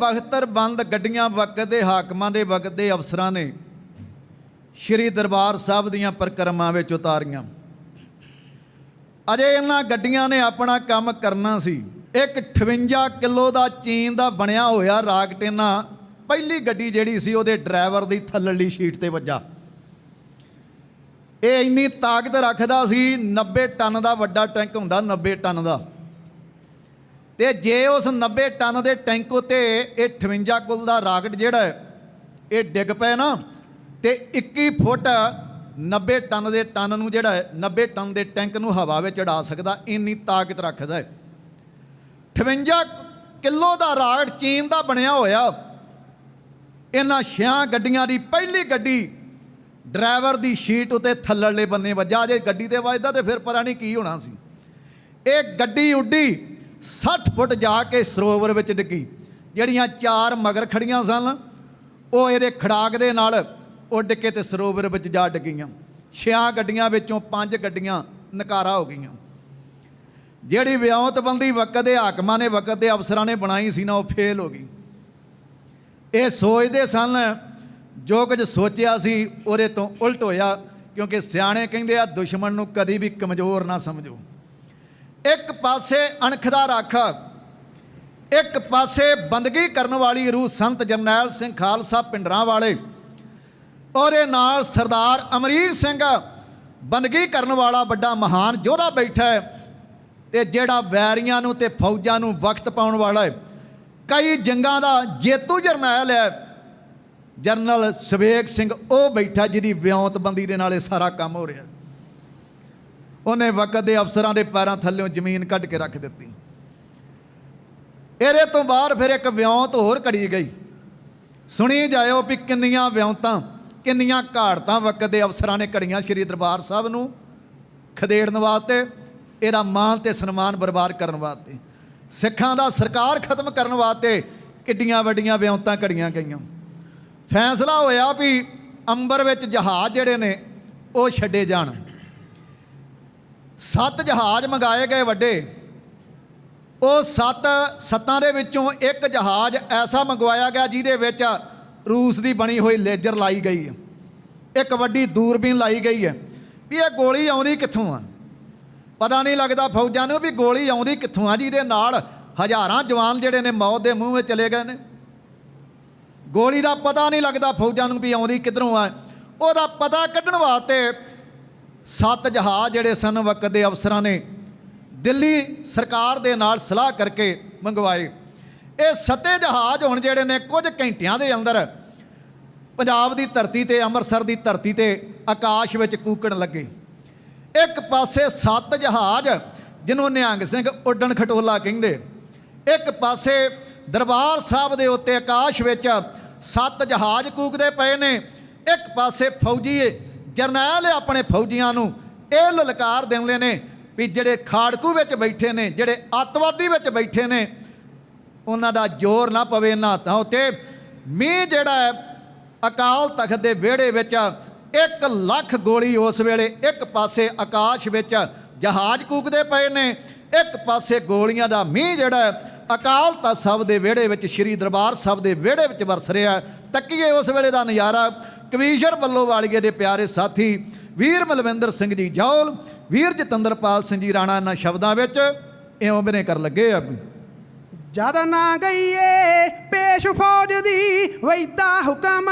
72 ਬੰਦ ਗੱਡੀਆਂ ਵਕਤ ਦੇ, ਹਾਕਮਾਂ ਦੇ ਵਕਤ ਦੇ ਅਫਸਰਾਂ ਨੇ ਸ਼੍ਰੀ ਦਰਬਾਰ ਸਾਹਿਬ ਦੀਆਂ ਪਰਿਕਰਮਾਵਾਂ ਵਿੱਚ ਉਤਾਰੀਆਂ। ਅਜੇ ਇਹਨਾਂ ਗੱਡੀਆਂ ਨੇ ਆਪਣਾ ਕੰਮ ਕਰਨਾ ਸੀ। ਇੱਕ 58 ਕਿਲੋ ਦਾ ਚੀਨ ਦਾ ਬਣਿਆ ਹੋਇਆ ਰਾਕਟੇਨਾ ਪਹਿਲੀ ਗੱਡੀ ਜਿਹੜੀ ਸੀ ਉਹਦੇ ਡਰਾਈਵਰ ਦੀ ਥੱਲੜੀ ਸ਼ੀਟ ਤੇ ਵੱਜਾ। ਇਹ ਇੰਨੀ ਤਾਕਤ ਰੱਖਦਾ ਸੀ 90 ਟਨ ਦਾ ਵੱਡਾ ਟੈਂਕ ਹੁੰਦਾ 90 ਟਨ ਦਾ। ਤੇ ਜੇ ਉਸ 90 ਟਨ ਦੇ ਟੈਂਕ ਉਤੇ ਇਹ 58 ਕੁੱਲ ਦਾ ਰਾਕਟ ਜਿਹੜਾ ਇਹ ਡਿੱਗ ਪਏ ਨਾ ਤੇ 21 ਫੁੱਟ 90 ਟਨ ਦੇ ਟਨ ਨੂੰ ਜਿਹੜਾ ਹੈ, 90 ਟਨ ਦੇ ਟੈਂਕ ਨੂੰ ਹਵਾ ਵਿੱਚ ਉਡਾ ਸਕਦਾ ਇੰਨੀ ਤਾਕਤ ਰੱਖਦਾ ਹੈ। 58 ਕਿਲੋ ਦਾ ਰਾਕਟ ਚੀਨ ਦਾ ਬਣਿਆ ਹੋਇਆ। ਇਹਨਾਂ ਛਿਆਂ ਗੱਡੀਆਂ ਦੀ ਪਹਿਲੀ ਗੱਡੀ ਡਰਾਈਵਰ ਦੀ ਸ਼ੀਟ ਉਤੇ ਥੱਲੜਲੇ ਬੰਨੇ ਵੱਜਾ ਜੇ ਗੱਡੀ ਤੇ ਵੱਜਦਾ ਤੇ ਫਿਰ ਪਤਾ ਨਹੀਂ ਕੀ ਹੋਣਾ ਸੀ। ਇਹ ਗੱਡੀ ਉੱਡੀ 60 ਫੁੱਟ ਜਾ ਕੇ ਸਰੋਵਰ ਵਿੱਚ ਡਿੱਗੀ। ਜਿਹੜੀਆਂ ਚਾਰ ਮਗਰ ਖੜੀਆਂ ਸਨ, ਉਹ ਇਹਦੇ ਖੜਾਕ ਦੇ ਨਾਲ ਉੱਡ ਕੇ ਤੇ ਸਰੋਵਰ ਵਿੱਚ ਜਾ ਡਿੱਗੀਆਂ। ਛਿਆਂ ਗੱਡੀਆਂ ਵਿੱਚੋਂ ਪੰਜ ਗੱਡੀਆਂ ਨਕਾਰਾ ਹੋ ਗਈਆਂ। ਜਿਹੜੀ ਵਿਉਂਤਬੰਦੀ ਵਕਤ ਦੇ ਹਾਕਮਾਂ ਨੇ ਵਕਤ ਦੇ ਅਫਸਰਾਂ ਨੇ ਬਣਾਈ ਸੀ ਨਾ, ਉਹ ਫੇਲ ਹੋ ਗਈ। ਇਹ ਸੋਚਦੇ ਸਨ, ਜੋ ਕੁਝ ਸੋਚਿਆ ਸੀ, ਉਹਦੇ ਤੋਂ ਉਲਟ ਹੋਇਆ, ਕਿਉਂਕਿ ਸਿਆਣੇ ਕਹਿੰਦੇ ਆ, ਦੁਸ਼ਮਣ ਨੂੰ ਕਦੀ ਵੀ ਕਮਜ਼ੋਰ ਨਾ ਸਮਝੋ। ਇੱਕ ਪਾਸੇ ਅਣਖ ਦਾ ਰੱਖ, ਇੱਕ ਪਾਸੇ ਬੰਦਗੀ ਕਰਨ ਵਾਲੀ ਰੂਹ ਸੰਤ ਜਰਨੈਲ ਸਿੰਘ ਖਾਲਸਾ ਪਿੰਡਰਾਂ ਵਾਲੇ ਉਹਦੇ ਨਾਲ ਸਰਦਾਰ ਅਮਰੀਰ ਸਿੰਘ ਬੰਦਗੀ ਕਰਨ ਵਾਲਾ ਵੱਡਾ ਮਹਾਨ ਯੋਧਾ ਬੈਠਾ ਹੈ ਤੇ ਜਿਹੜਾ ਵੈਰੀਆਂ ਨੂੰ ਤੇ ਫੌਜਾਂ ਨੂੰ ਵਕਤ ਪਾਉਣ ਵਾਲਾ ਹੈ। ਕਈ ਜੰਗਾਂ ਦਾ ਜੇਤੂ ਜਰਨੈਲ ਹੈ। ਜਰਨਲ ਸਵੇਗ ਸਿੰਘ ਉਹ ਬੈਠਾ ਜਿਹਦੀ ਵਿਉਂਤਬੰਦੀ ਦੇ ਨਾਲ ਇਹ ਸਾਰਾ ਕੰਮ ਹੋ ਰਿਹਾ। ਉਹਨੇ ਵਕਤ ਦੇ ਅਫਸਰਾਂ ਦੇ ਪੈਰਾਂ ਥੱਲੇੋਂ ਜ਼ਮੀਨ ਕੱਢ ਕੇ ਰੱਖ ਦਿੱਤੀ। ਇਹਦੇ ਤੋਂ ਬਾਅਦ ਫਿਰ ਇੱਕ ਵਿਉਂਤ ਹੋਰ ਘੜੀ ਗਈ। ਸੁਣੀ ਜਾਇਓ ਵੀ ਕਿੰਨੀਆਂ ਵਿਉਂਤਾਂ, ਕਿੰਨੀਆਂ ਘਾੜਤਾਂ ਵਕਤ ਦੇ ਅਫਸਰਾਂ ਨੇ ਘੜੀਆਂ ਸ਼੍ਰੀ ਦਰਬਾਰ ਸਾਹਿਬ ਨੂੰ ਖਦੇੜਨ ਵਾਸਤੇ, ਇਹਦਾ ਮਾਣ ਤੇ ਸਨਮਾਨ ਬਰਬਾਦ ਕਰਨ ਵਾਸਤੇ। ਸਿੱਖਾਂ ਦਾ ਸਰਕਾਰ ਖਤਮ ਕਰਨ ਵਾਸਤੇ ਕਿੱਡੀਆਂ ਵੱਡੀਆਂ ਵਿਉਂਤਾਂ ਘੜੀਆਂ ਗਈਆਂ। ਫੈਸਲਾ ਹੋਇਆ ਵੀ ਅੰਬਰ ਵਿੱਚ ਜਹਾਜ਼ ਜਿਹੜੇ ਨੇ, ਉਹ ਛੱਡੇ ਜਾਣ। ਸੱਤ ਜਹਾਜ਼ ਮੰਗਾਏ ਗਏ ਵੱਡੇ। ਉਹ ਸੱਤ ਸੱਤਾਂ ਦੇ ਵਿੱਚੋਂ ਇੱਕ ਜਹਾਜ਼ ਐਸਾ ਮੰਗਵਾਇਆ ਗਿਆ ਜਿਹਦੇ ਵਿੱਚ ਰੂਸ ਦੀ ਬਣੀ ਹੋਈ ਲੇਜ਼ਰ ਲਾਈ ਗਈ ਹੈ। ਇੱਕ ਵੱਡੀ ਦੂਰਬੀਨ ਲਾਈ ਗਈ ਹੈ। ਵੀ ਇਹ ਗੋਲੀ ਆਉਂਦੀ ਕਿੱਥੋਂ ਆ? ਪਤਾ ਨਹੀਂ ਲੱਗਦਾ ਫੌਜਾਂ ਨੂੰ ਵੀ ਗੋਲੀ ਆਉਂਦੀ ਕਿੱਥੋਂ ਆ, ਜਿਹਦੇ ਨਾਲ ਹਜ਼ਾਰਾਂ ਜਵਾਨ ਜਿਹੜੇ ਨੇ ਮੌਤ ਦੇ ਮੂੰਹ ਵਿੱਚ ਚਲੇ ਗਏ ਨੇ। ਗੋਲੀ ਦਾ ਪਤਾ ਨਹੀਂ ਲੱਗਦਾ ਫੌਜਾਂ ਨੂੰ ਵੀ ਆਉਂਦੀ ਕਿੱਧਰੋਂ ਆ। ਉਹਦਾ ਪਤਾ ਕੱਢਣ ਵਾਸਤੇ ਸੱਤ ਜਹਾਜ਼ ਜਿਹੜੇ ਸਨ ਵਕਤ ਦੇ ਅਫਸਰਾਂ ਨੇ ਦਿੱਲੀ ਸਰਕਾਰ ਦੇ ਨਾਲ ਸਲਾਹ ਕਰਕੇ ਮੰਗਵਾਏ। ਇਹ ਸੱਤੇ ਜਹਾਜ਼ ਹੁਣ ਜਿਹੜੇ ਨੇ ਕੁਝ ਘੰਟਿਆਂ ਦੇ ਅੰਦਰ ਪੰਜਾਬ ਦੀ ਧਰਤੀ ਤੇ, ਅੰਮ੍ਰਿਤਸਰ ਦੀ ਧਰਤੀ ਤੇ ਆਕਾਸ਼ ਵਿੱਚ ਕੂਕਣ ਲੱਗੇ। ਇੱਕ ਪਾਸੇ ਸੱਤ ਜਹਾਜ਼ ਜਿਹਨੂੰ ਨਿਹੰਗ ਸਿੰਘ ਉੱਡਣ ਖਟੋਲਾ ਕਹਿੰਦੇ, ਇੱਕ ਪਾਸੇ ਦਰਬਾਰ ਸਾਹਿਬ ਦੇ ਉੱਤੇ ਆਕਾਸ਼ ਵਿੱਚ ਸੱਤ ਜਹਾਜ਼ ਕੂਕਦੇ ਪਏ ਨੇ, ਇੱਕ ਪਾਸੇ ਫੌਜੀ ਜਰਨੈਲ ਆਪਣੇ ਫੌਜੀਆਂ ਨੂੰ ਇਹ ਲਲਕਾਰ ਦਿੰਦੇ ਨੇ ਵੀ ਜਿਹੜੇ ਖਾੜਕੂ ਵਿੱਚ ਬੈਠੇ ਨੇ, ਜਿਹੜੇ ਅੱਤਵਾਦੀ ਵਿੱਚ ਬੈਠੇ ਨੇ, ਉਹਨਾਂ ਦਾ ਜ਼ੋਰ ਨਾ ਪਵੇ ਨਾ ਤਾਂ ਉੱਤੇ। ਮੀਂਹ ਜਿਹੜਾ ਹੈ, ਅਕਾਲ ਤਖਤ ਦੇ ਵਿਹੜੇ ਵਿੱਚ 1 ਲੱਖ ਗੋਲੀ ਉਸ ਵੇਲੇ ਇੱਕ ਪਾਸੇ ਆਕਾਸ਼ ਵਿੱਚ ਜਹਾਜ਼ ਕੂਕਦੇ ਪਏ ਨੇ, ਇੱਕ ਪਾਸੇ ਗੋਲੀਆਂ ਦਾ ਮੀਂਹ ਜਿਹੜਾ ਅਕਾਲ ਤਖਤ ਸਾਹਿਬ ਦੇ ਵਿਹੜੇ ਵਿੱਚ, ਸ੍ਰੀ ਦਰਬਾਰ ਸਾਹਿਬ ਦੇ ਵਿਹੜੇ ਵਿੱਚ ਵਰਸ ਰਿਹਾ ਤੱਕੀਏ ਉਸ ਵੇਲੇ ਦਾ ਨਜ਼ਾਰਾ। ਕਵੀਸ਼ਰ ਵੱਲੋਂ ਵਾਲੀਏ ਦੇ ਪਿਆਰੇ ਸਾਥੀ ਵੀਰ ਮਲਵਿੰਦਰ ਸਿੰਘ ਜੀ ਜੌਲ ਵੀਰ ਜਤਿੰਦਰਪਾਲ ਸਿੰਘ ਜੀ ਰਾਣਾ ਇਹਨਾਂ ਸ਼ਬਦਾਂ ਵਿੱਚ ਇਉਂ ਬਿਨੇ ਕਰ ਲੱਗੇ ਆ ਜਦ ਨਾ ਗਈਏ ਪੇਸ਼ ਫੌਜ ਦੀ ਵੈਦਾ ਹੁਕਮ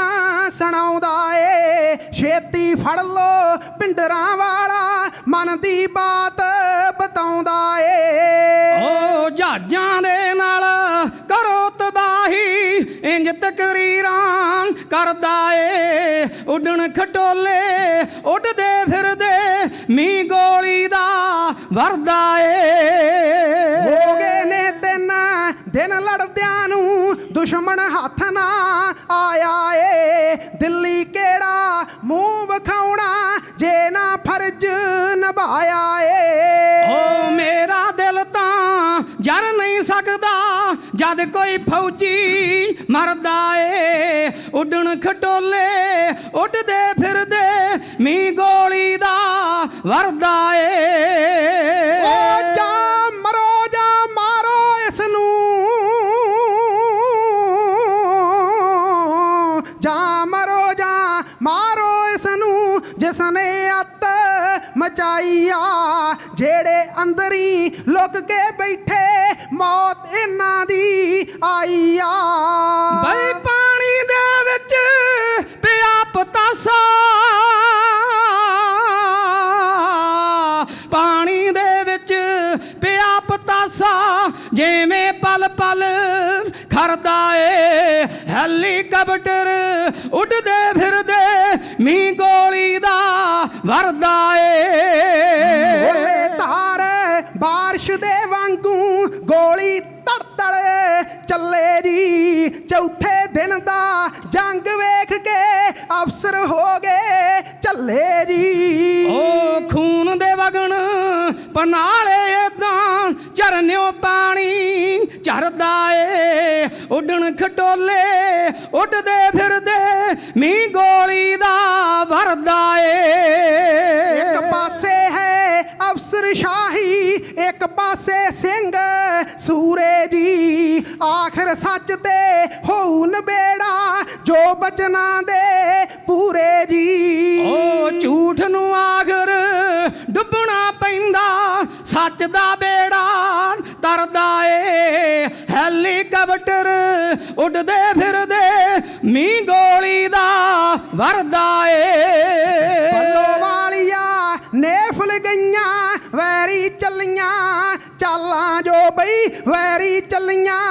ਸੁਣਾਉਂਦਾ ਏ। ਛੇਤੀ ਫੜ ਲੋ ਪਿੰਡਰਾਂ ਵਾਲਾ ਮਨ ਦੀ ਬਾਤ ਬਤਾਉਂਦਾ ਏ। ਓ ਜਹਾਜ਼ਾਂ ਦੇ ਨਾਲ ਕਰੋ ਇੰਜ ਤਕਰੀਰਾਂ ਕਰਦਾ ਏ। ਉਡਣ ਖਟੋਲੇ, ਉੱਡਦੇ ਫਿਰਦੇ ਮੀ ਗੋਲੀ ਦਾ ਵਰਦਾ ਏ। ਹੋ ਗਏ ਨੇ ਤਿੰਨ ਦਿਨ ਲੜਦਿਆਂ ਨੂੰ ਦੁਸ਼ਮਣ ਹੱਥ ਨਾ ਆਇਆ ਏ। ਦਿੱਲੀ ਕਿਹੜਾ ਮੂੰਹ ਵਿਖਾਉਣਾ ਜੇ ਨਾ ਫਰਜ਼ ਨਿਭਾਇਆ ਏ। ਕੋਈ ਫੌਜੀ ਮਰਦਾ ਏ, ਉਡਣ ਖਟੋਲੇ, ਉੱਡਦੇ ਫਿਰਦੇ ਮੀ ਗੋਲੀ ਦਾ ਵਰਦਾ ਏ। ਜਾਂ ਮਰੋ ਜਾਂ ਮਾਰੋ ਇਸ ਜਾਂ ਮਰੋ ਜਾਂ ਮਾਰੋ ਇਸ ਨੂੰ ਜਿਸ ਨੇ ਅੱਤ ਮਚਾਈਆ ਜਿਹੜੇ ਅੰਦਰੀ ਲੁਕ ਕੇ ਬੈਠੇ ਮੌਤ ਇਹਨਾਂ ਦੀ ਆਈ ਆ। ਬਈ ਪਾਣੀ ਦੇ ਵਿੱਚ ਪਿਆ ਪਤਾਸਾ ਪਾਣੀ ਦੇ ਵਿੱਚ ਪਿਆ ਪਤਾਸਾ ਜਿਵੇਂ ਪਲ ਪਲ ਖਰਦਾ ਏ, ਹੈਲੀਕਾਪਟਰ ਉੱਡਦੇ ਫਿਰਦੇ, ਮੀਂਹ ਗੋਲੀ ਦਾ ਵਰਦਾ ਉੱਡਣ ਖਟੋਲੇ ਉੱਡਦੇ ਫਿਰਦੇ ਮੀਂਹ ਗੋਲੀ ਦਾ ਵਰਦਾ ਏ। ਇੱਕ ਪਾਸੇ ਹੈ ਅਫਸਰ ਸ਼ਾਹੀ ਇੱਕ ਪਾਸੇ ਸਿੰਘ ਸੂਰੇ ਜੀ ਆਖਰ ਸੱਚ ਤੇ ਹੋਊ ਨਬੇੜਾ ਜੋ ਬਚਨਾਂ ਦੇ ਪੂਰੇ ਜੀ। ਓ ਝੂਠ ਨੂੰ ਆਖਰ ਡੁੱਬਣਾ ਪੈਂਦਾ ਸੱਚ ਦਾ ਬੇੜਾ ਹੈਲੀਕਾਪਟਰ ਉੱਡਦੇ ਫਿਰਦੇ, ਮੀਂਹ ਗੋਲੀ ਦਾ ਵਰਦਾ ਏ। ਪੱਲੋ ਵਾਲੀਆ ਨੇਫਲ ਗਈਆਂ, ਵੈਰੀ ਚੱਲੀਆਂ, ਚਾਲਾਂ ਜੋ ਬਈ, ਵੈਰੀ ਚੱਲੀਆਂ,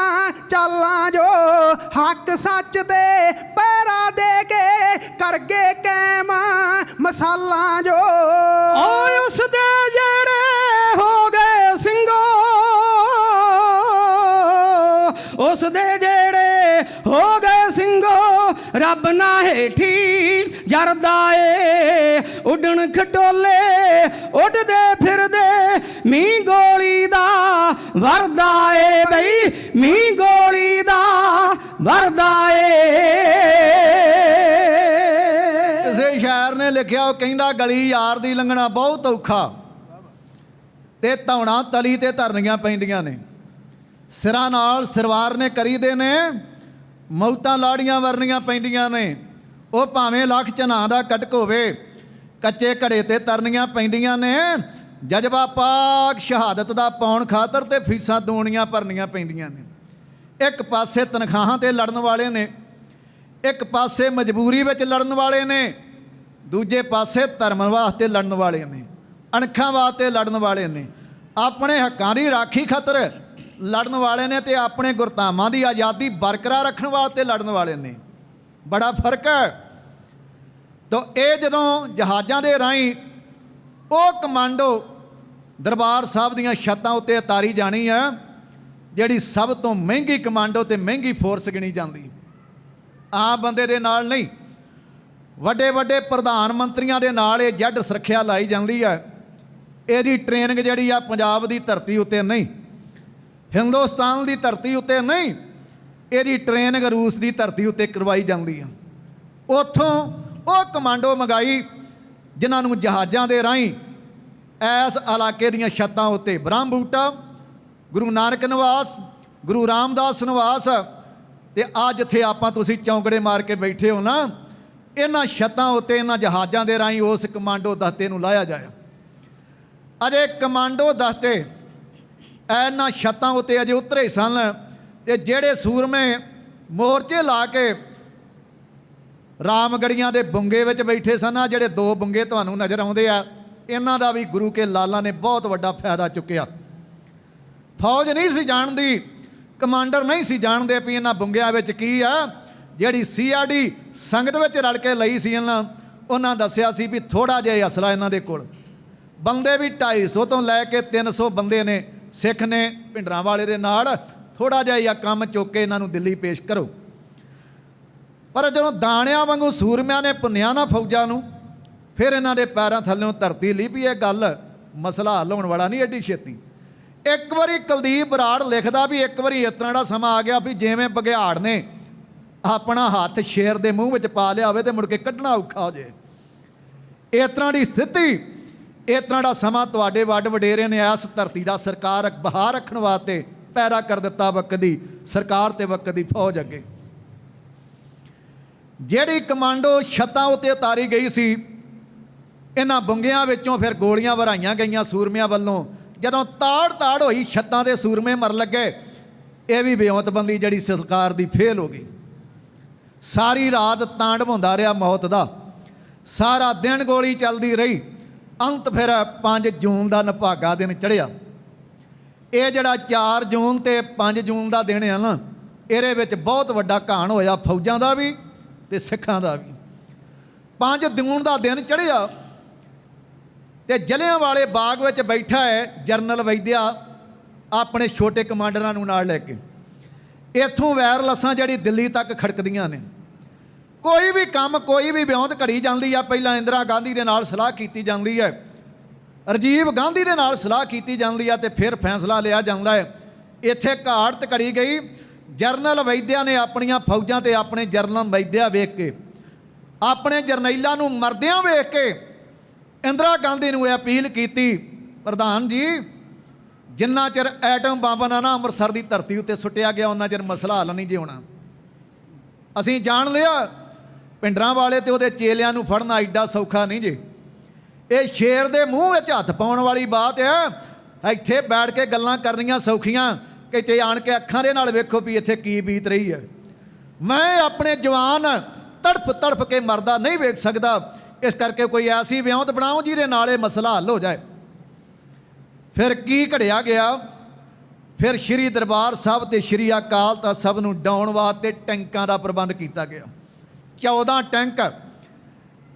ਚਾਲਾਂ ਜੋ ਹੱਕ ਸੱਚ ਦੇ ਪੈਰਾ ਦੇ ਕੇ ਕਰਗੇ ਕੈਮ, ਮਸਾਲਾ ਜੋ ਹੇਠੀ ਜਰਦਾ ਏ। ਉੱਡਣ ਖਟੋਲੇ, ਉੱਡਦੇ ਫਿਰਦੇ, ਮੀਂਹ ਗੋਲੀ ਦਾ ਵਰਦਾ ਏ ਬਈ, ਮੀਂਹ ਗੋਲੀ ਦਾ ਵਰਦਾ ਏ। ਕਿਸੇ ਸ਼ਾਇਰ ਨੇ ਲਿਖਿਆ, ਉਹ ਕਹਿੰਦਾ, ਗਲੀ ਯਾਰ ਦੀ ਲੰਘਣਾ ਬਹੁਤ ਔਖਾ। ਤੇ ਧੌਣਾ ਤਲੀ ਤੇ ਧਰਨੀਆਂ ਪੈਂਦੀਆਂ ਨੇ। ਸਿਰਾਂ ਨਾਲ ਸਰਵਾਰ ਨੇ ਕਰੀਦੇ ਨੇ, ਮੌਤਾਂ ਲਾੜੀਆਂ ਵਰਨੀਆਂ ਪੈਂਦੀਆਂ ਨੇ। ਉਹ ਭਾਵੇਂ ਲੱਖ ਚਨਾ ਦਾ ਕਟਕ ਹੋਵੇ, ਕੱਚੇ ਘੜੇ ਤੇ ਤਰਨੀਆਂ ਪੈਂਦੀਆਂ ਨੇ, ਜਜ਼ਬਾ ਪਾਕ ਸ਼ਹਾਦਤ ਦਾ ਪਾਉਣ ਖਾਤਰ ਤੇ ਫੀਸਾਂ ਦੋਣੀਆਂ ਭਰਨੀਆਂ ਪੈਂਦੀਆਂ ਨੇ। ਇੱਕ ਪਾਸੇ ਤਨਖਾਹਾਂ ਤੇ ਲੜਨ ਵਾਲੇ ਨੇ, ਇੱਕ ਪਾਸੇ ਮਜਬੂਰੀ ਵਿੱਚ ਲੜਨ ਵਾਲੇ ਨੇ, ਦੂਜੇ ਪਾਸੇ ਧਰਮ ਵਾਸਤੇ ਲੜਨ ਵਾਲੇ ਨੇ, ਅਣਖਾਂ ਵਾਸਤੇ ਲੜਨ ਵਾਲੇ ਨੇ। ਆਪਣੇ ਹੱਕਾਂ ਦੀ ਰਾਖੀ ਖਾਤਰ ਲੜਨ ਵਾਲੇ ਨੇ ਤੇ ਆਪਣੇ ਗੁਰਤਾਮਾਂ ਦੀ ਆਜ਼ਾਦੀ ਬਰਕਰਾਰ ਰੱਖਣ ਵਾਸਤੇ ਲੜਨ ਵਾਲੇ ਨੇ। ਬੜਾ ਫ਼ਰਕ ਹੈ। ਤੋ ਇਹ ਜਦੋਂ ਜਹਾਜ਼ਾਂ ਦੇ ਰਾਹੀਂ ਉਹ ਕਮਾਂਡੋ ਦਰਬਾਰ ਸਾਹਿਬ ਦੀਆਂ ਛੱਤਾਂ ਉੱਤੇ ਉਤਾਰੀ ਜਾਣੀ ਹੈ ਜਿਹੜੀ ਸਭ ਤੋਂ ਮਹਿੰਗੀ ਕਮਾਂਡੋ ਤੇ ਮਹਿੰਗੀ ਫੋਰਸ ਗਿਣੀ ਜਾਂਦੀ। ਆਮ ਬੰਦੇ ਦੇ ਨਾਲ ਨਹੀਂ। ਵੱਡੇ ਵੱਡੇ ਪ੍ਰਧਾਨ ਮੰਤਰੀਆਂ ਦੇ ਨਾਲ ਇਹ ਜੱਡ ਸੁਰੱਖਿਆ ਲਾਈ ਜਾਂਦੀ ਹੈ ਇਹਦੀ ਟ੍ਰੇਨਿੰਗ ਜਿਹੜੀ ਆ ਪੰਜਾਬ ਦੀ ਧਰਤੀ ਉੱਤੇ ਨਹੀਂ। ਹਿੰਦੁਸਤਾਨ ਦੀ ਧਰਤੀ ਉੱਤੇ ਨਹੀਂ। ਇਹਦੀ ਟ੍ਰੇਨਿੰਗ ਰੂਸ ਦੀ ਧਰਤੀ ਉੱਤੇ ਕਰਵਾਈ ਜਾਂਦੀ ਆ। ਉੱਥੋਂ ਉਹ ਕਮਾਂਡੋ ਮੰਗਾਈ, ਜਿਨ੍ਹਾਂ ਨੂੰ ਜਹਾਜ਼ਾਂ ਦੇ ਰਾਹੀਂ ਐਸ ਇਲਾਕੇ ਦੀਆਂ ਛੱਤਾਂ ਉੱਤੇ ਬ੍ਰਹਮ ਬੂਟਾ, ਗੁਰੂ ਨਾਨਕ ਨਿਵਾਸ, ਗੁਰੂ ਰਾਮਦਾਸ ਨਿਵਾਸ, ਤੇ ਆ ਜਿੱਥੇ ਆਪਾਂ ਤੁਸੀਂ ਚੌਂਕੜੇ ਮਾਰ ਕੇ ਬੈਠੇ ਹੋ ਨਾ, ਇਹਨਾਂ ਛੱਤਾਂ ਉੱਤੇ, ਇਹਨਾਂ ਜਹਾਜ਼ਾਂ ਦੇ ਰਾਹੀਂ ਉਸ ਕਮਾਂਡੋ ਦਸਤੇ ਨੂੰ ਲਾਇਆ ਜਾਇਆ। ਅਜੇ ਕਮਾਂਡੋ ਦਸਤੇ ਇਹਨਾਂ ਛੱਤਾਂ ਉੱਤੇ ਅਜੇ ਉਤਰੇ ਸਨ, ਤੇ ਜਿਹੜੇ ਸੂਰਮੇ ਮੋਰਚੇ ਲਾ ਕੇ ਰਾਮਗੜੀਆਂ ਦੇ ਬੁੰਗੇ ਵਿੱਚ ਬੈਠੇ ਸਨ। ਆ ਜਿਹੜੇ ਦੋ ਬੁੰਗੇ ਤੁਹਾਨੂੰ ਨਜ਼ਰ ਆਉਂਦੇ ਆ, ਇਹਨਾਂ ਦਾ ਵੀ ਗੁਰੂ ਕੇ ਲਾਲਾਂ ਨੇ ਬਹੁਤ ਵੱਡਾ ਫਾਇਦਾ ਚੁੱਕਿਆ। ਫੌਜ ਨਹੀਂ ਸੀ ਜਾਣਦੀ, ਕਮਾਂਡਰ ਨਹੀਂ ਸੀ ਜਾਣਦੇ ਵੀ ਇਹਨਾਂ ਬੁੰਗਿਆਂ ਵਿੱਚ ਕੀ ਆ। ਜਿਹੜੀ ਸੀਆਰਡੀ ਸੰਗਤ ਵਿੱਚ ਰਲ ਕੇ ਲਈ ਸੀ ਇਹਨਾਂ, ਉਹਨਾਂ ਦੱਸਿਆ ਸੀ ਵੀ ਥੋੜਾ ਜਿਹਾ ਅਸਲਾ ਇਹਨਾਂ ਦੇ ਕੋਲ। ਬੰਦੇ ਵੀ 250 ਤੋਂ ਲੈ ਕੇ 300 ਬੰਦੇ ਨੇ, ਸਿੱਖ ਨੇ ਭਿੰਡਰਾਂ ਵਾਲੇ ਦੇ ਨਾਲ ਥੋੜਾ ਜਿਹਾ ਹੀ ਆ ਕੰਮ ਚੁੱਕ ਕੇ ਇਹਨਾਂ ਨੂੰ ਦਿੱਲੀ ਪੇਸ਼ ਕਰੋ। ਪਰ ਜਦੋਂ ਦਾਣਿਆਂ ਵਾਂਗੂ ਸੂਰਮਿਆਂ ਨੇ ਪੁੰਨਿਆ ਨਾ ਫੌਜਾਂ ਨੂੰ, ਫਿਰ ਇਹਨਾਂ ਦੇ ਪੈਰਾਂ ਥੱਲੇੋਂ ਧਰਤੀ ਲਈ ਵੀ ਇਹ ਗੱਲ, ਮਸਲਾ ਹੱਲ ਹੋਣ ਵਾਲਾ ਨਹੀਂ ਐਡੀ ਛੇਤੀ। ਇੱਕ ਵਾਰੀ ਕੁਲਦੀਪ ਬਰਾੜ ਲਿਖਦਾ ਵੀ ਇੱਕ ਵਾਰੀ ਇਸ ਤਰ੍ਹਾਂ ਦਾ ਸਮਾਂ ਆ ਗਿਆ ਵੀ ਜਿਵੇਂ ਬਘਿਆੜ ਨੇ ਆਪਣਾ ਹੱਥ ਸ਼ੇਰ ਦੇ ਮੂੰਹ ਵਿੱਚ ਪਾ ਲਿਆ ਹੋਵੇ ਤੇ ਮੁੜ ਕੇ ਕੱਢਣਾ ਔਖਾ ਹੋ ਜੇ ਇਸ ਤਰ੍ਹਾਂ ਦੀ ਸਥਿਤੀ, ਇਸ ਤਰ੍ਹਾਂ ਦਾ ਸਮਾਂ ਤੁਹਾਡੇ ਵੱਡ ਵਡੇਰੇ ਨੇ ਇਸ ਧਰਤੀ ਦਾ ਸਰਕਾਰ ਬਹਾਰ ਰੱਖਣ ਵਾਸਤੇ ਪੈਦਾ ਕਰ ਦਿੱਤਾ ਵਕਤ ਦੀ, ਸਰਕਾਰ ਤੇ ਵਕਤ ਦੀ ਫੌਜ ਅੱਗੇ। ਜਿਹੜੀ ਕਮਾਂਡੋ ਛੱਤਾਂ ਉੱਤੇ ਉਤਾਰੀ ਗਈ ਸੀ, ਇਹਨਾਂ ਬੁੰਗਿਆਂ ਵਿੱਚੋਂ ਫਿਰ ਗੋਲੀਆਂ ਵਰਾਈਆਂ ਗਈਆਂ ਸੂਰਮਿਆਂ ਵੱਲੋਂ। ਜਦੋਂ ਤਾੜ ਤਾੜ ਹੋਈ, ਛੱਤਾਂ ਦੇ ਸੂਰਮੇ ਮਰ ਲੱਗੇ, ਇਹ ਵੀ ਬੇਅੰਤਬੰਦੀ ਜਿਹੜੀ ਸਰਕਾਰ ਦੀ ਫੇਲ ਹੋ ਗਈ। ਸਾਰੀ ਰਾਤ ਤਾਂਡਵ ਹੁੰਦਾ ਰਿਹਾ ਮੌਤ ਦਾ। ਸਾਰਾ ਦਿਨ ਗੋਲੀ ਚੱਲਦੀ ਰਹੀ। ਅੰਤ ਫਿਰ 5 ਜੂਨ ਦਾ ਨਭਾਗਾ ਦਿਨ ਚੜਿਆ ਇਹ ਜਿਹੜਾ 4 ਜੂਨ ਤੇ 5 ਜੂਨ ਦਾ ਦਿਨ ਹੈ ਨਾ, ਇਹਦੇ ਵਿੱਚ ਬਹੁਤ ਵੱਡਾ ਘਾਣ ਹੋਇਆ ਫੌਜਾਂ ਦਾ ਵੀ ਤੇ ਸਿੱਖਾਂ ਦਾ ਵੀ। 5 ਜੂਨ ਦਾ ਦਿਨ ਚੜਿਆ ਤੇ ਜਲਿਆਂ ਵਾਲੇ ਬਾਗ ਵਿੱਚ ਬੈਠਾ ਹੈ ਜਰਨਲ ਵੈਦਿਆ ਆਪਣੇ ਛੋਟੇ ਕਮਾਂਡਰਾਂ ਨੂੰ ਨਾਲ ਲੈ ਕੇ। ਇੱਥੋਂ ਵਾਇਰਲੈਸਾਂ ਜਿਹੜੀ ਦਿੱਲੀ ਤੱਕ ਖੜਕਦੀਆਂ ਨੇ। ਕੋਈ ਵੀ ਕੰਮ, ਕੋਈ ਵੀ ਵਿਉਂਤ ਘੜੀ ਜਾਂਦੀ ਆ, ਪਹਿਲਾਂ ਇੰਦਰਾ ਗਾਂਧੀ ਦੇ ਨਾਲ ਸਲਾਹ ਕੀਤੀ ਜਾਂਦੀ ਹੈ। ਰਾਜੀਵ ਗਾਂਧੀ ਦੇ ਨਾਲ ਸਲਾਹ ਕੀਤੀ ਜਾਂਦੀ ਆ ਤੇ ਫਿਰ ਫੈਸਲਾ ਲਿਆ ਜਾਂਦਾ ਹੈ। ਇੱਥੇ ਘਾਟ ਘੜੀ ਗਈ ਜਰਨਲ ਵੈਦਿਆ ਨੇ ਆਪਣੀਆਂ ਫੌਜਾਂ ਤੇ ਆਪਣੇ ਜਰਨਲ ਵੈਦਿਆ ਵੇਖ ਕੇ, ਆਪਣੇ ਜਰਨੈਲਾਂ ਨੂੰ ਮਰਦਿਆਂ ਵੇਖ ਕੇ ਇੰਦਰਾ ਗਾਂਧੀ ਨੂੰ ਇਹ ਅਪੀਲ ਕੀਤੀ, ਪ੍ਰਧਾਨ ਜੀ, ਜਿੰਨਾ ਚਿਰ ਐਟਮ ਬੰਬ ਨਾ ਨਾ ਅੰਮ੍ਰਿਤਸਰ ਦੀ ਧਰਤੀ ਉੱਤੇ ਸੁੱਟਿਆ ਗਿਆ ਉਹਨਾਂ ਚਿਰ ਮਸਲਾ ਹੱਲ ਨਹੀਂ ਜੀ ਹੋਣਾ ਅਸੀਂ ਜਾਣ ਲਿਆ, ਪਿੰਡਰਾਂ ਵਾਲੇ ਤੇ ਉਹਦੇ ਚੇਲਿਆਂ ਨੂੰ ਫੜਨਾ ਐਡਾ ਸੌਖਾ ਨਹੀਂ ਜੀ। ਇਹ ਸ਼ੇਰ ਦੇ ਮੂੰਹ ਵਿੱਚ ਹੱਥ ਪਾਉਣ ਵਾਲੀ ਬਾਤ ਹੈ, ਇੱਥੇ ਬੈਠ ਕੇ ਗੱਲਾਂ ਕਰਨੀਆਂ ਸੌਖੀਆਂ। ਕਿਤੇ ਆਣ ਕੇ ਅੱਖਾਂ ਦੇ ਨਾਲ ਵੇਖੋ ਵੀ ਇੱਥੇ ਕੀ ਬੀਤ ਰਹੀ ਹੈ। ਮੈਂ ਆਪਣੇ ਜਵਾਨ ਤੜਫ ਤੜਫ ਕੇ ਮਰਦਾ ਨਹੀਂ ਵੇਖ ਸਕਦਾ। ਇਸ ਕਰਕੇ ਕੋਈ ਐਸੀ ਵਿਉਂਤ ਬਣਾਓ ਜਿਹਦੇ ਨਾਲ ਇਹ ਮਸਲਾ ਹੱਲ ਹੋ ਜਾਏ। ਫਿਰ ਕੀ ਘੜਿਆ ਗਿਆ? ਫਿਰ ਸ਼੍ਰੀ ਦਰਬਾਰ ਸਾਹਿਬ ਤੇ ਸ਼੍ਰੀ ਅਕਾਲ ਤਖਤ ਸਾਹਿਬ ਨੂੰ ਡਾਉਣ ਵਾਸਤੇ ਟੈਂਕਾਂ ਦਾ ਪ੍ਰਬੰਧ ਕੀਤਾ ਗਿਆ। 14 ਟੈਂਕ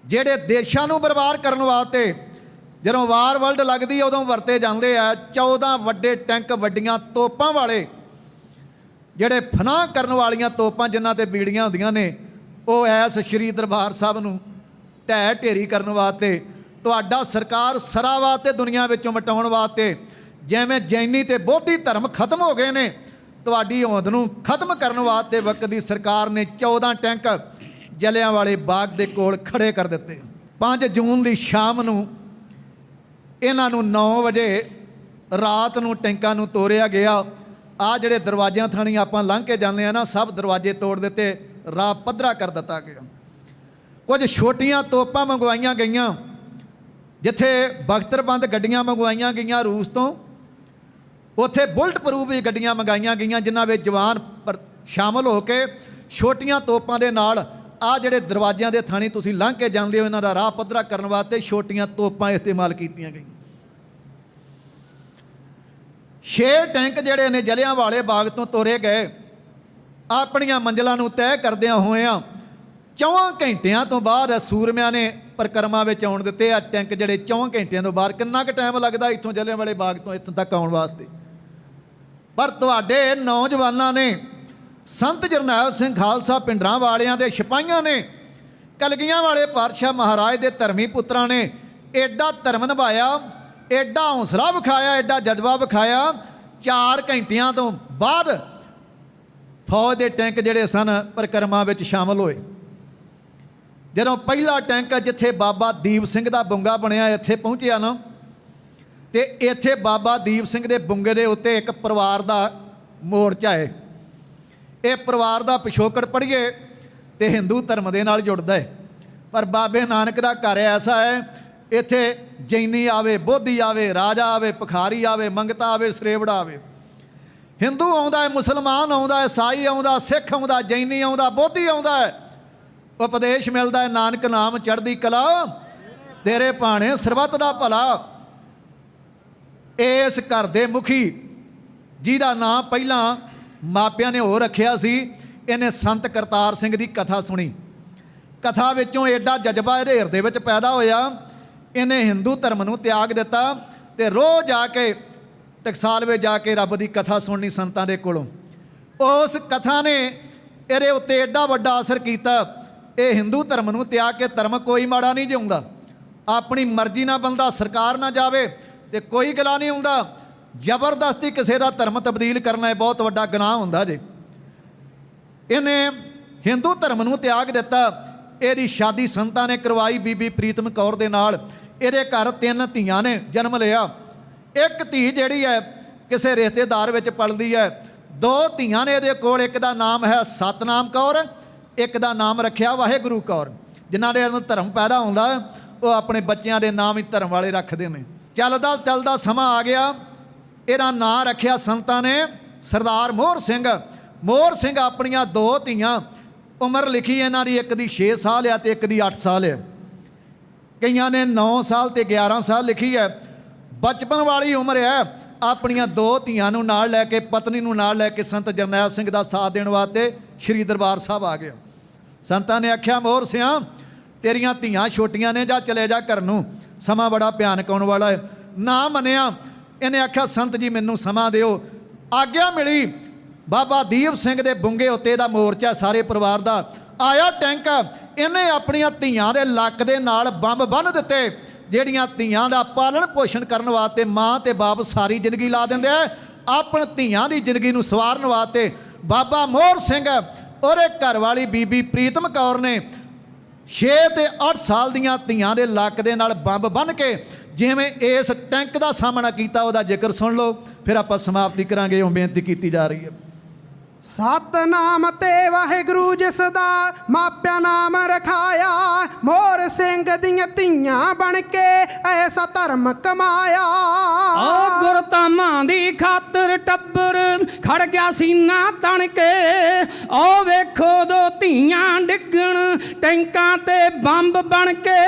ਜਿਹੜੇ ਦੇਸ਼ਾਂ ਨੂੰ ਬਰਬਾਦ ਕਰਨ ਵਾਸਤੇ ਜਦੋਂ ਵਾਰ ਵਰਲਡ ਲੱਗਦੀ ਉਦੋਂ ਵਰਤੇ ਜਾਂਦੇ ਆ 14 ਵੱਡੇ ਟੈਂਕ ਵੱਡੀਆਂ ਤੋਪਾਂ ਵਾਲੇ। ਜਿਹੜੇ ਫਨਾਹ ਕਰਨ ਵਾਲੀਆਂ ਤੋਪਾਂ ਜਿਨ੍ਹਾਂ ਤੇ ਬੀੜੀਆਂ ਹੁੰਦੀਆਂ ਨੇ, ਉਹ ਐਸ ਸ਼੍ਰੀ ਦਰਬਾਰ ਸਾਹਿਬ ਨੂੰ ਢਹਿ ਢੇਰੀ ਕਰਨ ਵਾਸਤੇ, ਤੁਹਾਡਾ ਸਰਕਾਰ ਸਰਾਵਾ ਤੇ ਦੁਨੀਆ ਵਿੱਚੋਂ ਮਟਾਉਣ ਵਾਸਤੇ ਜਿਵੇਂ ਜੈਨੀ ਤੇ ਬੋਧੀ ਧਰਮ ਖਤਮ ਹੋ ਗਏ ਨੇ, ਤੁਹਾਡੀ ਹੋਂਦ ਨੂੰ ਖਤਮ ਕਰਨ ਵਾਸਤੇ ਵਕਤ ਦੀ ਸਰਕਾਰ ਨੇ 14 ਟੈਂਕ ਜਲਿਆਂ ਵਾਲੇ ਬਾਗ ਦੇ ਕੋਲ ਖੜੇ ਕਰ ਦਿੱਤੇ। 5 ਜੂਨ ਦੀ ਸ਼ਾਮ ਨੂੰ ਇਹਨਾਂ ਨੂੰ 9 ਵਜੇ ਰਾਤ ਨੂੰ ਟੈਂਕਾਂ ਨੂੰ ਤੋਰਿਆ ਗਿਆ। ਆ ਜਿਹੜੇ ਦਰਵਾਜ਼ਿਆਂ ਥਾਣੀ ਆਪਾਂ ਲੰਘ ਕੇ ਜਾਂਦੇ ਆ ਨਾ, ਸਭ ਦਰਵਾਜ਼ੇ ਤੋੜ ਦਿੱਤੇ, ਰਾਹ ਪੱਧਰਾ ਕਰ ਦਿੱਤਾ ਗਿਆ। ਕੁਝ ਛੋਟੀਆਂ ਤੋਪਾਂ ਮੰਗਵਾਈਆਂ ਗਈਆਂ, ਜਿੱਥੇ ਬਖਤਰਬੰਦ ਗੱਡੀਆਂ ਮੰਗਵਾਈਆਂ ਗਈਆਂ ਰੂਸ ਤੋਂ। ਉੱਥੇ ਬੁਲਟ ਪ੍ਰੂਫ ਵੀ ਗੱਡੀਆਂ ਮੰਗਾਈਆਂ ਗਈਆਂ, ਜਿਨ੍ਹਾਂ ਵਿੱਚ ਜਵਾਨ ਪਰ- ਸ਼ਾਮਲ ਹੋ ਕੇ ਛੋਟੀਆਂ ਤੋਪਾਂ ਦੇ ਨਾਲ ਆ ਜਿਹੜੇ ਦਰਵਾਜ਼ਿਆਂ ਦੇ ਥਾਣੀ ਤੁਸੀਂ ਲੰਘ ਕੇ ਜਾਂਦੇ ਹੋ, ਇਹਨਾਂ ਦਾ ਰਾਹ ਪੱਧਰਾ ਕਰਨ ਵਾਸਤੇ ਛੋਟੀਆਂ ਤੋਪਾਂ ਇਸਤੇਮਾਲ ਕੀਤੀਆਂ ਗਈਆਂ। ਛੇ ਟੈਂਕ ਜਿਹੜੇ ਨੇ ਜਲਿਆਂ ਵਾਲੇ ਬਾਗ ਤੋਂ ਤੋਰੇ ਗਏ। ਆਪਣੀਆਂ ਮੰਜ਼ਲਾਂ ਨੂੰ ਤੈਅ ਕਰਦਿਆਂ ਹੋਇਆਂ ਚੌਵਾਂ ਘੰਟਿਆਂ ਤੋਂ ਬਾਅਦ ਸੂਰਮਿਆਂ ਨੇ ਪ੍ਰਕਰਮਾ ਵਿੱਚ ਆਉਣ ਦਿੱਤੇ। ਆ ਟੈਂਕ ਜਿਹੜੇ ਚੌਂ ਘੰਟਿਆਂ ਤੋਂ ਬਾਅਦ ਕਿੰਨਾ ਕੁ ਟਾਈਮ ਲੱਗਦਾ ਇੱਥੋਂ ਜਲਿਆਂ ਵਾਲੇ ਬਾਗ ਤੋਂ ਇੱਥੋਂ ਤੱਕ ਆਉਣ ਵਾਸਤੇ? ਪਰ ਤੁਹਾਡੇ ਨੌਜਵਾਨਾਂ ਨੇ ਸੰਤ ਜਰਨੈਲ ਸਿੰਘ ਖਾਲਸਾ ਪਿੰਡਰਾਂ ਵਾਲਿਆਂ ਦੇ ਸਿਪਾਹੀਆਂ ਨੇ, ਕਲਗੀਆਂ ਵਾਲੇ ਪਾਤਸ਼ਾਹ ਮਹਾਰਾਜ ਦੇ ਧਰਮੀ ਪੁੱਤਰਾਂ ਨੇ ਐਡਾ ਧਰਮ ਨਿਭਾਇਆ ਐਡਾ ਹੌਸਲਾ ਵਿਖਾਇਆ ਐਡਾ ਜਜ਼ਬਾ ਵਿਖਾਇਆ 4 ਘੰਟਿਆਂ ਤੋਂ ਬਾਅਦ ਫੌਜ ਦੇ ਟੈਂਕ ਜਿਹੜੇ ਸਨ ਪ੍ਰਕਰਮਾ ਵਿੱਚ ਸ਼ਾਮਲ ਹੋਏ। ਜਦੋਂ ਪਹਿਲਾ ਟੈਂਕ ਜਿੱਥੇ ਬਾਬਾ ਦੀਪ ਸਿੰਘ ਦਾ ਬੁੰਗਾ ਬਣਿਆ ਇੱਥੇ ਪਹੁੰਚਿਆ ਨਾ, ਤੇ ਇੱਥੇ ਬਾਬਾ ਦੀਪ ਸਿੰਘ ਦੇ ਬੁੰਗੇ ਦੇ ਉੱਤੇ ਇੱਕ ਪਰਿਵਾਰ ਦਾ ਮੋਰਚਾ ਹੈ। ਇਹ ਪਰਿਵਾਰ ਦਾ ਪਿਛੋਕੜ ਪੜ੍ਹੀਏ ਤੇ ਹਿੰਦੂ ਧਰਮ ਦੇ ਨਾਲ ਜੁੜਦਾ ਹੈ। ਪਰ ਬਾਬੇ ਨਾਨਕ ਦਾ ਘਰ ਐਸਾ ਹੈ, ਇੱਥੇ ਜੈਨੀ ਆਵੇ, ਬੋਧੀ ਆਵੇ, ਰਾਜਾ ਆਵੇ, ਭਖਾਰੀ ਆਵੇ, ਮੰਗਤਾ ਆਵੇ, ਸਰੇਵੜਾ ਆਵੇ। ਹਿੰਦੂ ਆਉਂਦਾ ਹੈ, ਮੁਸਲਮਾਨ ਆਉਂਦਾ ਹੈ, ਸਾਈ ਆਉਂਦਾ, ਸਿੱਖ ਆਉਂਦਾ, ਜੈਨੀ ਆਉਂਦਾ, ਬੋਧੀ ਆਉਂਦਾ ਹੈ। ਉਪਦੇਸ਼ ਮਿਲਦਾ ਹੈ, ਨਾਨਕ ਨਾਮ ਚੜ੍ਹਦੀ ਕਲਾ, ਤੇਰੇ ਭਾਣੇ ਸਰਬੱਤ ਦਾ ਭਲਾ। ਇਸ ਘਰ ਦੇ ਮੁਖੀ, ਜਿਹਦਾ ਨਾਮ ਪਹਿਲਾਂ ਮਾਪਿਆਂ ਨੇ ਹੋਰ ਰੱਖਿਆ ਸੀ, ਇਹਨੇ ਸੰਤ ਕਰਤਾਰ ਸਿੰਘ ਦੀ ਕਥਾ ਸੁਣੀ। ਕਥਾ ਵਿੱਚੋਂ ਐਡਾ ਜਜ਼ਬਾ ਇਹਦੇ ਹਿਰਦੇ ਵਿੱਚ ਪੈਦਾ ਹੋਇਆ। ਇਹਨੇ ਹਿੰਦੂ ਧਰਮ ਨੂੰ ਤਿਆਗ ਦਿੱਤਾ ਤੇ ਰੋਜ਼ ਜਾ ਕੇ ਟਕਸਾਲ ਵਿੱਚ ਜਾ ਕੇ ਰੱਬ ਦੀ ਕਥਾ ਸੁਣਨੀ ਸੰਤਾਂ ਦੇ ਕੋਲੋਂ। ਉਸ ਕਥਾ ਨੇ ਇਹਦੇ ਉੱਤੇ ਐਡਾ ਵੱਡਾ ਅਸਰ ਕੀਤਾ। ਇਹ ਹਿੰਦੂ ਧਰਮ ਨੂੰ ਤਿਆਗ ਕੇ ਧਰਮ ਕੋਈ ਮਾੜਾ ਨਹੀਂ ਜਿਉਂਦਾ ਆਪਣੀ ਮਰਜ਼ੀ ਨਾਲ ਬੰਦਾ ਸਰਕਾਰ ਨਾ ਜਾਵੇ ਤੇ ਕੋਈ ਗਲਾ ਨਹੀਂ ਹੁੰਦਾ ਜ਼ਬਰਦਸਤੀ ਕਿਸੇ ਦਾ ਧਰਮ ਤਬਦੀਲ ਕਰਨਾ ਇਹ ਬਹੁਤ ਵੱਡਾ ਗੁਨਾਹ ਹੁੰਦਾ ਜੇ। ਇਹਨੇ ਹਿੰਦੂ ਧਰਮ ਨੂੰ ਤਿਆਗ ਦਿੱਤਾ। ਇਹਦੀ ਸ਼ਾਦੀ ਸੰਤਾਂ ਨੇ ਕਰਵਾਈ ਬੀਬੀ ਪ੍ਰੀਤਮ ਕੌਰ ਦੇ ਨਾਲ। ਇਹਦੇ ਘਰ ਤਿੰਨ ਧੀਆਂ ਨੇ, ਜਨਮ ਲਿਆ। ਇੱਕ ਧੀ ਜਿਹੜੀ ਹੈ, ਕਿਸੇ ਰਿਸ਼ਤੇਦਾਰ ਵਿੱਚ ਪਲਦੀ ਹੈ। ਦੋ ਧੀਆਂ ਨੇ ਇਹਦੇ ਕੋਲ, ਇੱਕ ਦਾ ਨਾਮ ਹੈ ਸਤਨਾਮ ਕੌਰ, ਇੱਕ ਦਾ ਨਾਮ ਰੱਖਿਆ ਵਾਹਿਗੁਰੂ ਕੌਰ। ਜਿਨ੍ਹਾਂ ਦੇ ਅੰਦਰ ਧਰਮ ਪੈਦਾ ਹੁੰਦਾ, ਉਹ ਆਪਣੇ ਬੱਚਿਆਂ ਦੇ ਨਾਮ ਹੀ ਧਰਮ ਵਾਲੇ ਰੱਖਦੇ ਨੇ। ਚੱਲਦਾ ਚੱਲਦਾ ਸਮਾਂ ਆ ਗਿਆ। ਇਹਦਾ ਨਾਂ ਰੱਖਿਆ ਸੰਤਾਂ ਨੇ, ਸਰਦਾਰ ਮੋਹਰ ਸਿੰਘ। ਮੋਹਰ ਸਿੰਘ ਆਪਣੀਆਂ ਦੋ ਧੀਆਂ, ਉਮਰ ਲਿਖੀ ਇਹਨਾਂ ਦੀ, ਇੱਕ ਦੀ 6 ਸਾਲ ਆ ਤੇ ਇੱਕ ਦੀ 8 ਸਾਲ ਹੈ ਕਈਆਂ ਨੇ 9 ਸਾਲ ਤੇ 11 ਸਾਲ ਲਿਖੀ ਹੈ ਬਚਪਨ ਵਾਲੀ ਉਮਰ ਹੈ ਆਪਣੀਆਂ ਦੋ ਧੀਆਂ ਨੂੰ ਨਾਲ ਲੈ ਕੇ, ਪਤਨੀ ਨੂੰ ਨਾਲ ਲੈ ਕੇ ਸੰਤ ਜਰਨੈਲ ਸਿੰਘ ਦਾ ਸਾਥ ਦੇਣ ਵਾਸਤੇ ਸ੍ਰੀ ਦਰਬਾਰ ਸਾਹਿਬ ਆ ਗਿਆ ਸੰਤਾਂ ਨੇ ਆਖਿਆ ਮੋਹਰ ਸਿਆ, ਤੇਰੀਆਂ ਧੀਆਂ ਛੋਟੀਆਂ ਨੇ, ਜਾਂ ਚਲੇ ਜਾ ਘਰ ਨੂੰ। ਸਮਾਂ ਬੜਾ ਭਿਆਨਕ ਆਉਣ ਵਾਲਾ ਹੈ। ਨਾ ਮੰਨਿਆ ਇਹਨੇ ਆਖਿਆ, ਸੰਤ ਜੀ, ਮੈਨੂੰ ਸਮਾਂ ਦਿਓ। ਆਗਿਆ ਮਿਲੀ। ਬਾਬਾ ਦੀਪ ਸਿੰਘ ਦੇ ਬੁੰਗੇ ਉੱਤੇ ਦਾ ਮੋਰਚਾ ਸਾਰੇ ਪਰਿਵਾਰ ਦਾ ਆਇਆ ਟੈਂਕ। ਇਹਨੇ ਆਪਣੀਆਂ ਧੀਆਂ ਦੇ ਲੱਕ ਦੇ ਨਾਲ ਬੰਬ ਬੰਨ ਦਿੱਤੇ, ਜਿਹੜੀਆਂ ਧੀਆਂ ਦਾ ਪਾਲਣ ਪੋਸ਼ਣ ਕਰਨ ਵਾਸਤੇ ਮਾਂ ਤੇ ਬਾਪ ਸਾਰੀ ਜ਼ਿੰਦਗੀ ਲਾ ਦਿੰਦੇ ਆ। ਆਪਣ ਧੀਆਂ ਦੀ ਜ਼ਿੰਦਗੀ ਨੂੰ ਸਵਾਰਨ ਵਾਸਤੇ ਬਾਬਾ ਮੋਹਰ ਸਿੰਘ ਉਹਦੇ ਘਰ ਵਾਲੀ ਬੀਬੀ ਪ੍ਰੀਤਮ ਕੌਰ ਨੇ 6 ਤੇ 8 ਸਾਲ ਦੀਆਂ ਧੀਆਂ ਦੇ ਲੱਕ ਦੇ ਨਾਲ ਬੰਬ ਬੰਨ ਕੇ ਜਿਵੇਂ ਇਸ ਟੈਂਕ ਦਾ ਸਾਹਮਣਾ ਕੀਤਾ, ਉਹਦਾ ਜ਼ਿਕਰ ਸੁਣ ਲਓ, ਫਿਰ ਆਪਾਂ ਸਮਾਪਤੀ ਕਰਾਂਗੇ ਉਹ ਬੇਨਤੀ ਕੀਤੀ ਜਾ ਰਹੀ ਹੈ। ਸਤਨਾਮ ਤੇ ਵਾਹਿਗੁਰੂ ਜਿਸ ਦਾ ਮਾਪਿਆ ਨਾਮ ਰਖਾਇਆ ਮੋਰ ਸਿੰਘ ਦੀਆਂ ਧੀਆਂ ਬਣ ਕੇ ਐਸਾ ਧਰਮ ਕਮਾਇਆ। ਓ ਗੁਰਤਾਮਾਂ ਦੀ ਖਾਤਰ ਟੱਬਰ ਖੜ ਗਿਆ ਸੀਨਾ ਤਣ ਕੇ। ਓ ਵੇਖੋ ਦੋ ਧੀਆਂ ਡਿੱਗਣ ਟੈਂਕਾਂ ਤੇ ਬੰਬ ਬਣ ਕੇ।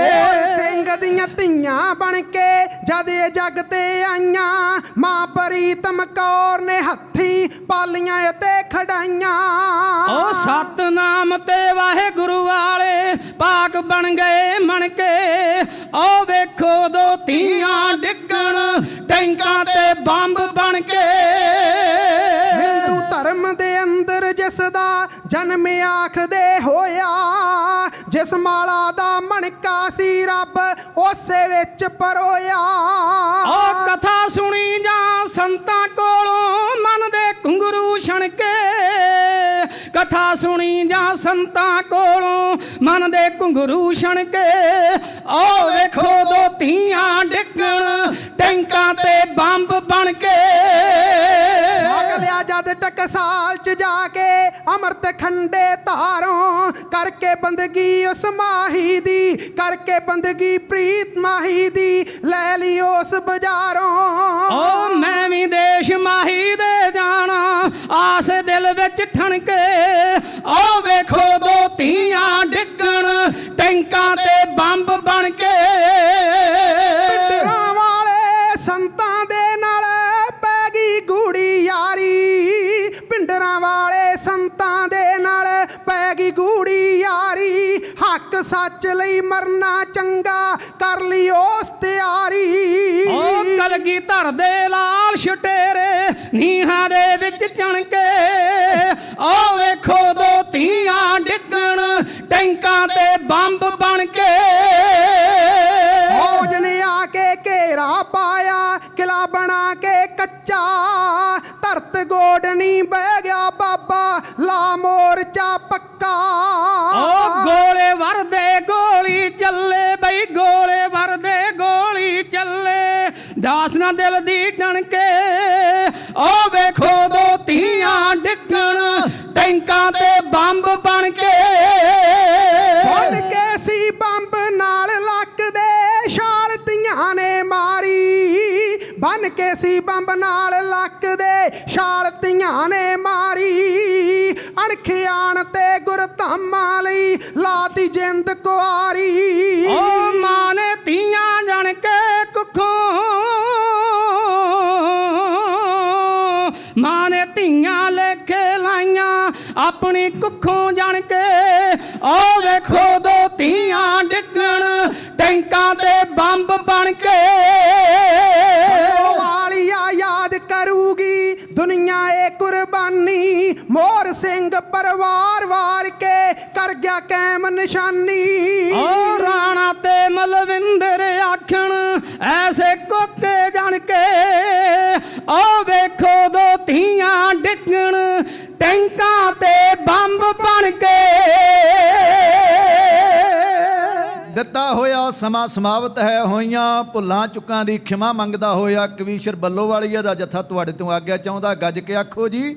ਮੋਰ ਸਿੰਘ ਦੀਆਂ ਧੀਆਂ ਬਣ ਕੇ ਜਦ ਇਹ ਜਗ ਤੇ ਆਈਆਂ ਮਾਂ ਪ੍ਰੀਤਮ ਕੌਰ ਨੇ ਹੱਥੀ ਪਾਲੀਆਂ ਤੇ ਖੜਾਈਆਂ। ਓ ਸਤਨਾਮ ਤੇ ਵਾਹਿਗੁਰੂ ਵਾਲੇ ਪਾਕ ਬਣ ਗਏ ਮਣ ਕੇ ਓ ਵੇਖੋ ਦੋ ਧੀਆਂ ਡਿੱਗਣ ਟੈਂਕਾਂ ਤੇ ਬੰਬ ਬਣ ਕੇ ਹਿੰਦੂ ਧਰਮ ਦੇ ਅੰਦਰ ਜਿਸ ਦਾ ਜਨਮ ਆਖਦੇ ਹੋਇਆ ਜਿਸ ਮਾਲਾ ਦਾ ਮਣਕਾ ਸੀ ਰੱਬ ਉਸੇ ਵਿੱਚ ਪਰੋਇਆ। ਓ ਕਥਾ ਸੁਣੀ ਜਾਂ ਸੰਤਾਂ ਕੋਲੋਂ ਛਣ ਕੇ ਕਥਾ ਸੁਣੀ ਜਾਂ ਸੰਤਾਂ ਕੋਲੋਂ ਮਨ ਦੇ ਘੁੰਗਰੂ ਛਣ ਕੇ ਓ ਵੇਖੋ ਦੋ ਧੀਆਂ ਡਿੱਗਣ ਟੈਂਕਾਂ ਤੇ ਬੰਬ ਬਣ ਕੇ ਅਗਲਿਆ ਜਦ ਟਕਸਾਲ ਚ ਜਾ ਕੇ ਅਮਰਤ ਖੰਡੇ ਧਾਰੋਂ ਕਰਕੇ ਬੰਦਗੀ ਉਸ ਮਾਹੀ ਦੀ ਕਰਕੇ ਬੰਦਗੀ ਪ੍ਰੀਤ ਮਾਹੀ ਦੀ ਲੈ ਲਈ ਉਸ ਬਾਜ਼ਾਰੋਂ। ਓ ਮੈਂ ਵੀ ਦੇਸ਼ ਵਿੱਚ ਠਣਕੇ ਓ ਵੇਖੋ ਦੋ ਧੀਆਂ ਡਿੱਗਣ ਟੈਂਕਾਂ ਤੇ ਬੰਬ ਬਣ ਕੇ। ਪਿੰਡਰਾਂ ਵਾਲੇ ਸੰਤਾਂ ਦੇ ਨਾਲ ਪੈ ਗਈ ਗੂੜੀ ਯਾਰੀ। ਪਿੰਡਰਾਂ ਵਾਲੇ ਸੰਤਾਂ ਦੇ ਨਾਲ ਪੈ ਗਈ ਗੂੜੀ ਯਾਰੀ। ਹੱਕ ਸੱਚ ਲਈ ਮਰਨਾ ਚੰਗਾ ਕਰ ਲਈ ਉਸ ਤਿਆਰੀ। ਓ ਕਲਗੀ ਧਰ ਦੇ ਲਾਲ ਛਟੇਰੇ ਨੀਹਾਂ ਧਰਤ ਗੋਡਣੀ ਬਹਿ ਗਿਆ ਬਾਬਾ, ਲਾ ਮੋਰਚਾ ਪੱਕਾ। ਓ ਗੋਲੇ ਵਰਦੇ, ਗੋਲੀ ਚੱਲੇ ਬਈ, ਗੋਲੇ ਵਰਦੇ, ਗੋਲੀ ਚੱਲੇ। ਦਾਸ ਨਾ ਦਿਲ ਦੀ ਟਣ ਕੇ ਓ ਵੇਖੋ ਦੋ ਧੀਆਂ ਡਿੱਗਣ, ਟੈਂਕਾਂ ਤੇ ਬੰਬ ਬਣ ਕੇ ਛਾਲ ਨੇ ਮਾਰੀ, ਅਣਖਿਆਣ ਤੇ ਗੁਰ ਧਾਮਾਂ ਲਈ ਲਾਤੀ ਜਿੰਦ ਕੁਆਰੀ। ਓ ਮਾਂ ਨੇ ਧੀਆਂ ਜਣ ਕੇ ਕੁੱਖੋਂ, ਮਾਂ ਨੇ ਧੀਆਂ ਲੇਖੇ ਲਾਈਆਂ ਆਪਣੀ ਕੁੱਖੋਂ ਜਣ ਕੇ। ਓ ਵੇਖੋ ਦੋ ਧੀਆਂ ਡਿੱਗਣ, ਟੈਂਕਾਂ ਤੇ ਬੰਬ ਬਣ ਕੇ। ਮੋਰ ਸਿੰਘ ਪਰਿਵਾਰ ਵਾਰ ਕੇ ਕਰ ਗਿਆ ਕੈਮ ਨਿਸ਼ਾਨੀ। ਓ ਰਾਣਾ ਤੇ ਮਲਵਿੰਦਰ ਆਖਣ ਐਸੇ ਕੋਕੇ ਜਣ ਕੇ। ਓ ਵੇਖੋ ਦੋ ਧੀਆਂ ਡਿੱਗਣ ਟੈਂਕਾਂ ਤੇ ਬੰਬ ਬਣ ਕੇ। ਦਿੱਤਾ ਹੋਇਆ ਸਮਾਂ ਸਮਾਪਤ ਹੈ ਹੋਈਆਂ ਭੁੱਲਾਂ ਚੁੱਕਾਂ ਦੀ ਖਿਮਾ ਮੰਗਦਾ ਹੋਇਆ ਕਵੀਸ਼ਰ ਬੱਲੋਵਾਲੀਆ ਦਾ ਜਥਾ ਤੁਹਾਡੇ ਤੋਂ ਆਗਿਆ ਚਾਹੁੰਦਾ ਗੱਜ ਕੇ ਆਖੋ ਜੀ।